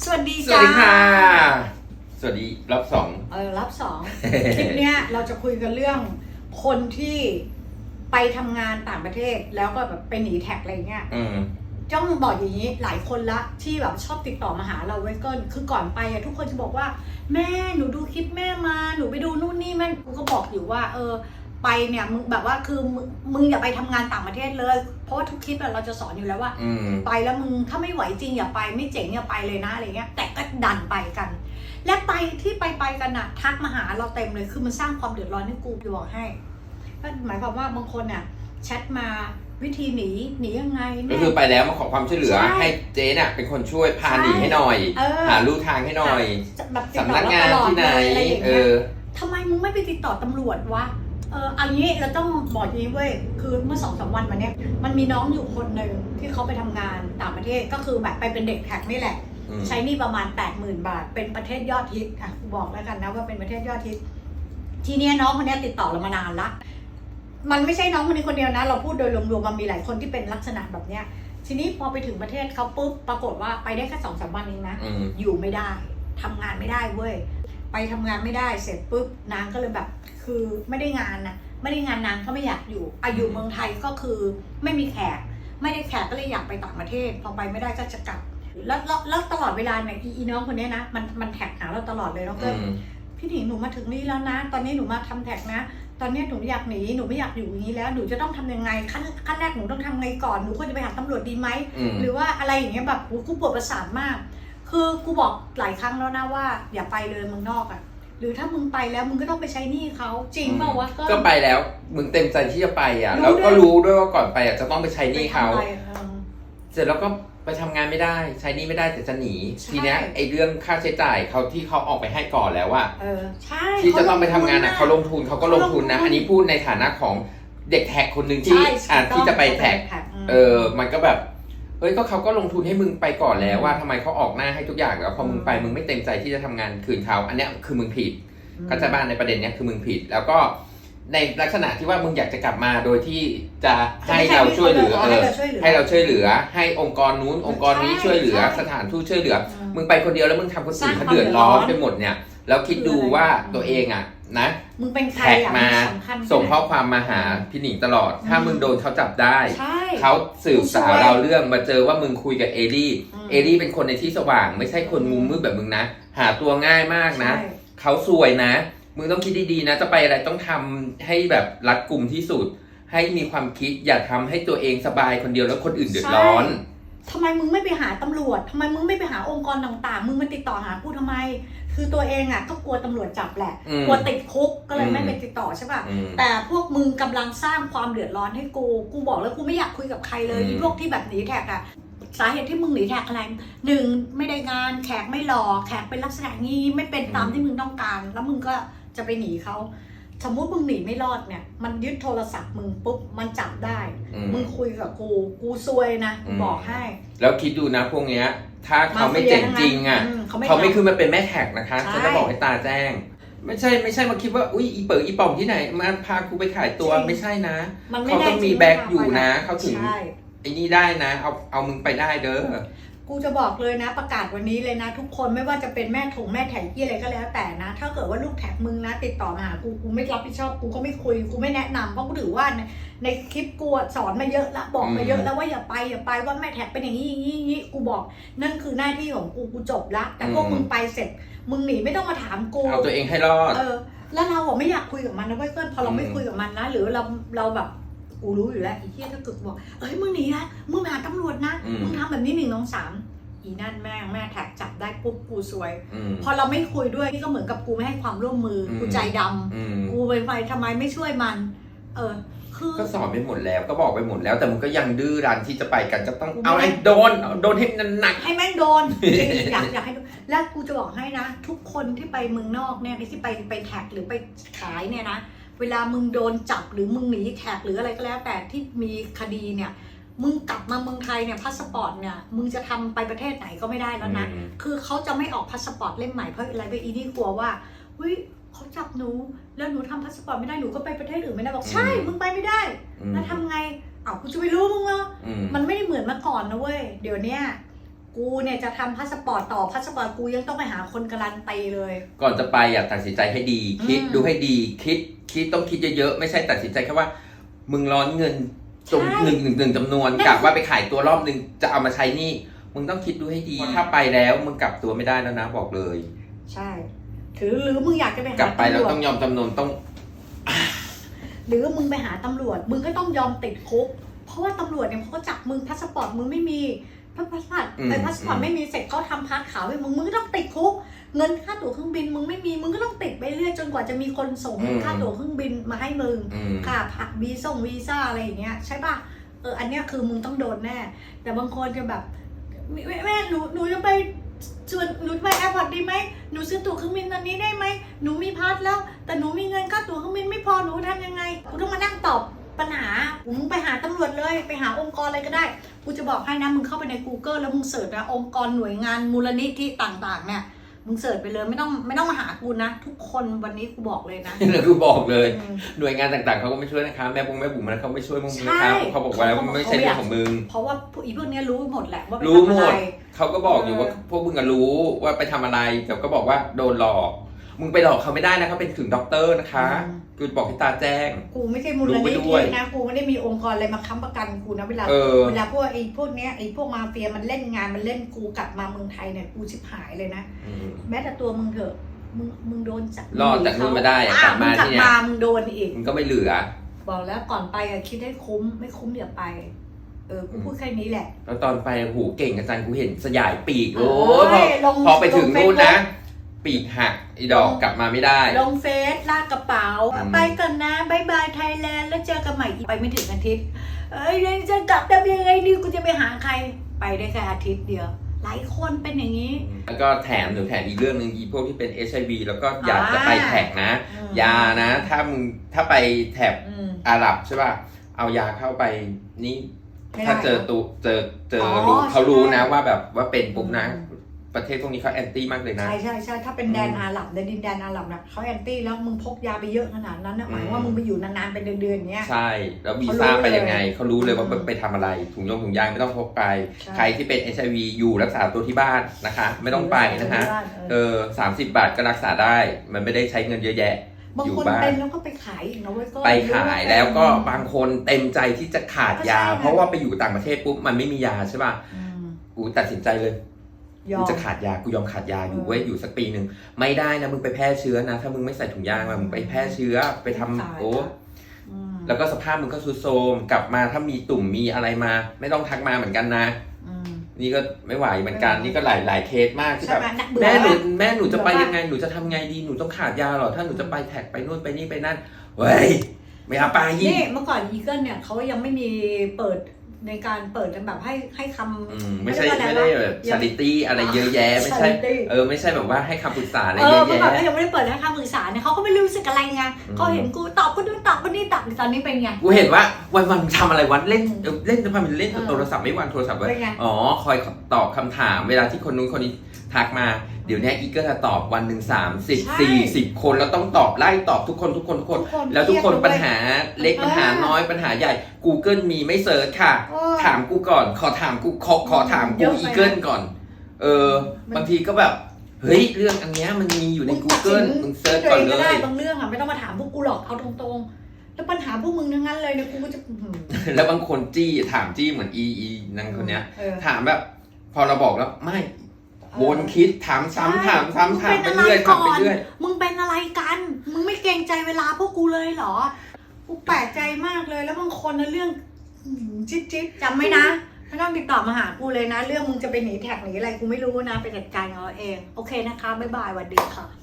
สวัสดีสวัจ้าสดีค่ะ สวัสดีรอบสอง เออรับสอง คลิปเนี้ยเราจะคุยกันเรื่องคนที่ไปทำงานต่างประเทศแล้วก็แบบไปหนีแท็กอะไรเงี้ย อืม จ้องบอกอย่างนี้หลายคนละที่แบบชอบติดต่อมาหาเราไว้ก็คือก่อนไปอะทุกคนจะบอกว่า แม่หนูดูคลิปแม่มาหนูไปดูนู่นนี่แม่กูก็บอกอยู่ว่า เออ ไปเนี่ยมึงแบบว่าคือมึงมึงอย่าไปทำงานต่างประเทศเลย เพราะว่าทุกคลิปอะเราจะสอนอยู่แล้วว่าอืมไปแล้วมึงถ้าไม่ไหวจริงอย่าไปไม่เจ๋งอย่าไปเลยนะอะไรเงี้ย แต่ก็ดันไปกัน และไปที่ไปไปกันน่ะทักมาหาเราเต็มเลยคือมันสร้างความเดือดร้อนให้กูจะบอกให้ก็หมายความว่าบางคนน่ะแชทมาวิธีหนีหนียังไงก็แม่คือไปแล้วมาขอความช่วยเหลือใช่ให้เจ๊น่ะเป็นคนช่วยพาใช่หนีให้หน่อยเออหาลู่ทางให้หน่อยแบบติดสำต่อนักเรางาตนลอดที่ไหนเลยอะไรอย่างเอเงี้ยอทำไมมึงไม่ไปติดต่อตำรวจวะ เอออันนี้เราต้องบอกอย่างนี้เว้ยคือเมื่อสองสามวันมาเนี้ยมันมีน้องอยู่คนหนึ่งที่เขาไปทำงานต่างประเทศก็คือแบบไปเป็นเด็กแท็กนี่แหละ อืมใช้หนี่ประมาณ 8 0,000 บาท เป็นประเทศยอดฮิตอะบอกแล้วกันนะว่าเป็นประเทศยอดฮิต ทีเนี้ยน้องคนเนี้ยติดต่อเรามานานละ มันไม่ใช่น้องคนนี้คนเดียวนะ เราพูดโดยรวมๆมันมีหลายคนที่เป็นลักษณะแบบเนี้ย ทีนี้พอไปถึงประเทศเขาปุ๊บปรากฏว่าไปได้แค่สองสามวันเองนะ อืมอยู่ไม่ได้ทำงานไม่ได้เว้ย ไปทำงานไม่ได้เสร็จปุ๊บนางก็เลยแบบ คือไม่ได้งานนะไม่ได้งานนางก็ไม่อยากอยู่อายุเมืองไทยก็คือไม่มีแขก ไม่ได้แขกก็เลยอยากไปต่างประเทศ พอไปไม่ได้ก็จะกลับแล้วแล้วแล้วตลอดเวลาเนี่ยอีอีน้องคนเนี้ยนะมันมันแท็กหาเราตลอดเลยน้องอืเกิมพี่หนิงหนูมาถึงนี่แล้วนะ ตอนนี้หนูมาทำแท็กนะ ตอนนี้หนูอยากหนีหนูไม่อยากอยู่อย่างนี้แล้วหนูจะต้องทำยังไงขั้นขั้นแรกหนูต้องทำไงก่อนหนูควรจะไปหาตำรวจดีไหมอืมหรือว่าอะไรอย่างเงี้ยแบบโหกูปวดประสาทมาก คือกูบอกหลายครั้งแล้วนะว่า อย่าไปเลยเมืองนอกอะ่ะ หรือถ้ามึงไปแล้วมึงก็ต้องไปใช้หนี้เขาจริงเปล่าวะก็ไปแล้ว มึงเต็มใจที่จะไปอะรู้แล้วก็ด้วยรู้ด้วยว่าก่อนไปอะจะต้องไปใช้หนี้เขา ไปทำอะไรเออ เสร็จแล้วก็ไปทำงานไม่ได้ ใช้หนี้ไม่ได้แต่จะหนี ใช่ ทีเนี้ยไอ้เรื่องค่าใช้จ่ายเขาที่เขาออกไปให้ก่อนแล้วว่า เออใช่ที่จะต้องไปทำงานอะเขาลงทุนเขาก็ลงทุนนะเขาลงทุนอันนี้พูดในฐานะของเด็กแท็กคนหนึ่งที่ใช่อ่าถูกต้องที่จะไปแท็กมเออ มันก็แบบ เฮ้ยก็เขาก็ลงทุนให้มึงไปก่อนแล้วว่าทำไมเขาออกหน้าให้ทุกอย่างแล้วพอมึงไปมึงไม่เต็มใจที่จะทำงานคืนเขาอันเนี้ยคือมึงผิดเข้าใจบ้านในประเด็นเนี้ยคือมึงผิด แล้วก็ในลักษณะที่ว่ามึงอยากจะกลับมาโดยที่จะให้เราช่วยเหลือเอให้อเราช่วยเหลือให้เราช่วยเหลือ ให้องค์กรนู้นองค์กรนี้ใช่ช่วยเหลือใช่สถานทูตช่วยเหลืออืมมึงไปคนเดียวแล้วมึงทำคนอื่นสร้างเขาความเดือดร้อนเดือดร้อนไปหมดเนี่ย แล้วคิดดูว่าตัวเองอะนะมึงเป็นใครแท็กอะมาสำคัญส่งข้อความมาหาพี่หนิงตลอด ถ้ามึงโดนเขาจับได้ ใช่ เขาสืบสาวกูซวยเราเรื่องมาเจอว่ามึงคุยกับเอลี่ อืม เอลี่เป็นคนในที่สว่าง ไม่ใช่คนมุมมืดแบบมึงนะ หาตัวง่ายมากนะ ใช่เขาซวยนะ มึงต้องคิดดีๆนะ จะไปอะไรต้องทำให้แบบรัดกุมที่สุด ให้มีความคิดอย่าทำให้ตัวเองสบายคนเดียวแล้วคนอื่นเดือดร้อน ทำไมมึงไม่ไปหาตำรวจทำไมมึงไม่ไปหาองค์กรต่างๆ มึงมาติดต่อหากูทำไม คือตัวเองอะก็กลัวตำรวจจับแหละ อืมกลัวติดคุกก็เลยอืมไม่ไปติดต่อใช่ป่ะ อืม แต่พวกมึงกำลังสร้างความเดือดร้อนให้กู กูบอกแล้วกูไม่อยากคุยกับใครเลยอืมอีพวกที่แบบหนีแท็กอะสาเหตุที่มึงหนีแท็กอะไรหนึ่งไม่ได้งานแขกไม่หล่อแขกเป็นลักษณะงี้ไม่เป็นตามที่มึงต้องการ แล้วมึงก็จะไปหนีเขา สมมุติมึงหนีไม่รอดเนี่ย มันยึดโทรศัพท์มึงปุ๊บมันจับได้ อืม มึงคุยกับกู กูซวยนะกูอืมบอกให้ แล้วคิดดูนะพวกเนี้ย ถ้าเขาไม่เจ๋งจริงอะ มเขาไม่เขาไม่ทำขึ้นมาเป็นแม่แท็กนะคะใช่จะได้บอกให้ตาแจ้ง ไม่ใช่ไม่ใช่มาคิดว่าอุ้ยอีเปิดอีป่องที่ไหนมาพากูไปขายตัวไม่ใช่นะ มันไม่เขาได้ต้องมีจริแบ็คไม่อยู่นะพเขาถึง ใช่ ไอ้นี่ได้นะ เอาเอามึงไปได้เด้อ กูจะบอกเลยนะประกาศวันนี้เลยนะ ทุกคนไม่ว่าจะเป็นแม่ถงแม่แท็กยี่อะไรก็แล้วแต่นะ ถ้าเกิดว่าลูกแท็กมึงนะ ติดต่อมาหากูกูไม่รับผิดชอบกูก็ไม่คุยกูไม่แนะนำเพราะกูถือว่าในในคลิปกูอะสอนมาเยอะละบอกมาเยอะแล้วว่าอย่าไปอย่าไปว่าแม่แท็กเป็นอย่างนี้อย่างนี้อย่างนี้กูบอกนั่นคือหน้าที่ของกูกูจบละแต่พวกอืมมึงไปเสร็จ มึงหนีไม่ต้องมาถามกูเอาตัวเองให้รอดเออแล้วเราอะไม่อยากคุยกับมันนะเว้ยเพื่อนพอเราอืมไม่คุยกับมันนะ หรือเราเราแบบ กูรู้อยู่แล้วไอ้เหี้ยถ้าเกิดบอก เอ้ยมึงหนีนะมึงมาหาตำรวจนะอืม มึงทำแบบนี้หนึ่งน้องสามอีนั่นแม่งแม่แท็กจับได้ปุ๊บกูซวย อืม พอเราไม่คุยด้วยนี่ก็เหมือนกับกูไม่ให้ความร่วมมืออม กูใจดำอืมกูไปไปทำไมไม่ช่วยมัน เออ คือ ก็สอนไปหมดแล้วก็บอกไปหมดแล้วแต่มึงก็ยังดื้อรั้นที่จะไปกันจะต้องกูไม่ เอาไอ้โดนเอาโดนให้หนัก ให้แม่งโดนจริงๆอยากอยากให้ดูแล้วกูจะบอกให้นะ ทุกคนที่ไปเมืองนอกเนี่ยที่ไปไปแท็กหรือไปขายเนี่ยนะ เวลามึงโดนจับหรือมึงหนีแท็กหรืออะไรก็แล้ว แต่ที่มีคดีเนี่ย มึงกลับมาเมืองไทยเนี่ยพาสปอร์ตเนี่ยมึงจะทำไปประเทศไหนก็ไม่ได้ๆแล้วนะอืมคือเขาจะไม่ออกพาสปอร์ตเล่มใหม่เพราะอะไรไปอีนี่กลัวว่าเฮ้ยเขาจับหนูแล้วหนูทำพาสปอร์ตไม่ได้หนูก็ไปประเทศอื่นไม่ได้บอกใช่อืมมึงไปไม่ได้อืมแล้วทำไงอ้าวกูจะไปรู้มึงเหรออืมมันไม่ได้เหมือนเมื่อก่อนนะเว้ยเดี๋ยวเนี้ย กูเนี่ยจะทำพาสปอร์ตต่อพาสปอร์ตกูยังต้องไปหาคนการันตีเลย ก่อนจะไปอะตัดสินใจให้ดี คิดอืม ดูให้ดีคิดคิดต้องคิดเยอะๆ ไม่ใช่ตัดสินใจแค่ว่า มึงร้อนเงินจงใช่ หนึ่งหนึ่งหนึ่งจำนวนนั่นกะว่าไปขายตัวรอบหนึ่งจะเอามาใช้หนี่ มึงต้องคิดดูให้ดี ถ้าไปแล้วมึงกลับตัวไม่ได้แล้วนะบอกเลย ใช่ ถือหรือมึงอยากจะไปหากลับไปแล้วตำรวจต้องยอมจำนนต้อง หรือมึงไปหาตำรวจ มึงก็ต้องยอมติดคุก เพราะว่าตำรวจเนี่ยเขาจับมึงพาสปอร์ตมึงไม่มี พาสปอร์ตอืมไอ้พาสปอร์ตอืมไม่มีเสร็จเขาทำพาสขาวให้มึงมึงก็ต้องติดคุกเงินค่าตั๋วเครื่องบินมึงไม่มีมึงก็ต้องติดไปเรื่อยจนกว่าจะมีคนส่งเงินค่าตั๋วเครื่องบินมาให้มึงอืมค่าผักวีส่งวีซ่าอะไรอย่างเงี้ยใช่ป่ะเอออันเนี้ยคือมึงต้องโดนแน่ แต่บางคนจะแบบแม่แม่หนูหนูจะไปชวนหนูไปแอร์พอร์ตดีไหมหนูซื้อตั๋วเครื่องบินตอนนี้ได้ไหมหนูมีพาสแล้ว แต่หนูมีเงินค่าตั๋วเครื่องบินไม่พอหนูทำยังไงกูต้องมานั่งตอบปัญหา มึงไปหาตำรวจเลยไปหาองค์กรอะไรก็ได้กูจะบอกให้นะมึงเข้าไปใน Google แล้วมึงเสิร์ชนะองค์กรหน่วยงานมูลนิธิต่างๆ เนี่ยมึงเสิร์ชไปเลยไม่ต้องไม่ต้องมาหากูนะ ทุกคนวันนี้กูบอกเลยนะแล้วกูบอกเลยอืมหน่วยงานต่างๆเขาก็ไม่ช่วยนะคะแม่บุ้งแม่บุ๋มนะเขาไม่ช่วยมึงใช่นะคะเขาบอกว่าเขาบอกไม่ใช่เรื่องของมึงเพราะว่าพวกอีพวกเนี้ยรู้หมดแหละว่าไปรู้หมทำอะดไรเขาก็บอกอยู่ว่าเออพวกมึงก็รู้ว่าไปทำอะไรแต่ก็บอกว่าโดนหลอก มึงไปหลอกเขาไม่ได้นะเขาเป็นถึงด็อกเตอร์นะคะกูบอกให้ตาแจ้ง กูไม่ใช่มูลรู้ไปนิด้ธิวยนะกูไม่ได้มีองค์กรอะไรมาค้ำประกันกูนะเวลาเออเวลาพวกไอ้พวกเนี้ยไอ้พวกมาเฟียมันเล่นงานมันเล่นกูกลับมาเมืองไทยเนี่ยกูชิบหายเลยนะอืมแม้แต่ตัวมึงเถอะมึงมึงโดนจับรอดจากนู่นมาได้อะอะกลับมามึงกลับที่เนี่ยมามึงโดนอีกมึงก็ไม่เหลือ บอกแล้วก่อนไปอะคิดให้คุ้มไม่คุ้มอย่าไปเออกูพูดแค่นี้แหละ แล้วตอนไปโอ้โหูเก่งอาจารย์กูเห็นสยายปีกโอ้โอ้ยพอยลงพอไปถึงลงนู่นนะ Facebook ปีกหักอีดอกกลับมาไม่ได้ ลงเฟซลากกระเป๋า อืม ไปกันนะบายบายไทยแลนด์แล้วเจอกันใหม่อีกไปไม่ถึงอาทิตย์ เอ้ยยังจะกลับได้ยังไงดีกูจะไปหาใครไปได้แค่อาทิตย์เดียว หลายคนเป็นอย่างนี้ แล้วก็แถมหนูแถมอีกเรื่องหนึ่งอีพวกที่เป็น HIV แล้วก็อยากจะอ่าไปแท็กนะ อืม ยานะ ถ้ามึงถ้าไปแถบอืม อาหรับใช่ป่ะ เอายาเข้าไปนี่ ไม่ได้ถ้าเจอตุเจอเจอออรู้เขารู้ใช่ นะว่าแบบว่าเป็นปุ๊บนะอืม ประเทศพวกนี้เขาแอนตี้มากเลยนะ ใช่ใช่ใช่ถ้าเป็นแดนอืมอาหรับในดินแดนอาหรับนะเขาแอนตี้แล้วมึงพกยาไปเยอะขนาดนั้นนะหมายอืมว่ามึงไปอยู่นานๆเป็นเดือนๆอย่างเงี้ยใช่ แล้ววีเขารู้ซ่าไปเลยยังไงเขารู้เลยว่าอืมไปทำอะไร ถุงยงถุงยางไม่ต้องพกไปใช่ใครที่เป็น HIV อยู่รักษาตัวที่บ้านนะคะ ไม่ต้องไปนะฮะเออสามสิบบาทก็รักษาได้ มันไม่ได้ใช้เงินเยอะแยะบางอยู่คนบ้านเป็นแล้วก็ไปขายอีกนะเว้ยก็ไปขายแล้วก็บางคนเต็มใจที่จะขาดยาก็ใช่ไงเพราะว่าไปอยู่ต่างประเทศปุ๊บมันไม่มียาใช่ป่ะอืมกูตัดสินใจเลย ยอกูมจะขาดยา กูยอมขาดยาอยู่เออเว้ยอยู่สักปีหนึ่งไม่ได้นะมึงไปแพร่เชื้อนะ ถ้ามึงไม่ใส่ถุงยางมามึงไปแพร่เชื้อไปทำตายโอ้อืมแล้วก็สภาพมึงก็ซุดโทรมกลับมาถ้ามีตุ่มมีอะไรมา ไม่ต้องทักมาเหมือนกันนะ อืม นี่ก็ไม่ไหวเหมือนกันเออนี่ก็หลายหลายเคสมากที่ใช่แบบ ไหมน่ะเบื่อแม่หนูปะแม่หนูจะไปเบื่อปะยังไงหนูจะทำไงดีหนูต้องขาดยาเหรอถ้าหนูจะไปแท็กไปนู่นไปนี่ไปนั่นเว้ยไม่เอาไปนี่เมื่อก่อนอีเกิลเนี่ยเขายังไม่มีเปิด ในการเปิดแบบให้ให้คำอืมไม่ใช่ไม่ไม่ได้ได้อะไรแบบยัชางริตี้อะไรเยอะแยะไม่ใช่ charity เออไม่ใช่แบบว่าให้คำปรึกษาอะไรเอเยออะเมื่อก่อนแยะก็ยังไม่ได้เปิดให้คำปรึกษาเนี่ยเขาก็ไม่รู้สึกอะไรไงอืมเขาเห็นกูตอบคนนู้นตอบคนนี้ตอบตอนนี้เป็นไงกูเห็นว่าวันวันๆทำอะไรวันเล่นเออเล่นทำไมมันเล่นเออโทรศัพท์ไม่วางโทรศัพท์ไว้เป็นไงอ๋อคอยตอบคำถามเวลาที่คนนู้นคนนี้ ทักมาเดี๋ยวเนี้ยอีเกอร์จะตอบวันหนึ่งสามสิบใช่สี่สิบคนแล้วต้องตอบไล่ตอบทุกคนทุกคนทุกคนทุกคนแล้วทุกคนเครียดปัญหาเล็กเออปัญหาน้อยปัญหาใหญ่ Google มีไม่เซิร์ชค่ะเออถามกูก่อน ขอถามกูขอขอถามเยกูอะไปอีเกิลก่อน เออมันบางทีก็แบบเฮ้ยเรื่องอันเนี้ยมันมีอยู่ใน Google มึงเซิร์ชก่อนเลตัดสินใจยได้บางเรื่องอะไม่ต้องมาถามพวกกูหรอกเอาตรงๆ แล้วปัญหาพวกมึงทั้งนั้นเลยเนี่ยกูก็จะอื้อหือแล้วบางคนจี้ถามจี้เหมือนอีอีนั่นคนเนี้ยเออถามแบบพอเราบอกแล้วไม่ วนคิดถามซ้ำถามซ้ำถามไปมึงเรื่อยป็นอะถามไปก่นเรื่อยมึงเป็นอะไรกัน มึงไม่เกรงใจเวลาพวกกูเลยเหรอ กูแปลกใจมากเลย แล้วบางคนนะเรื่องอื้อหือจิ๊บจิ๊บจำไม่นะไม่ต้องติดต่อมาหากูเลยนะ เรื่องมึงจะไปหนีแท็กหนีอะไรกูไม่รู้นะไปจัดการเอาเอง โอเคนะคะบ๊ายบายสวัสดีค่ะ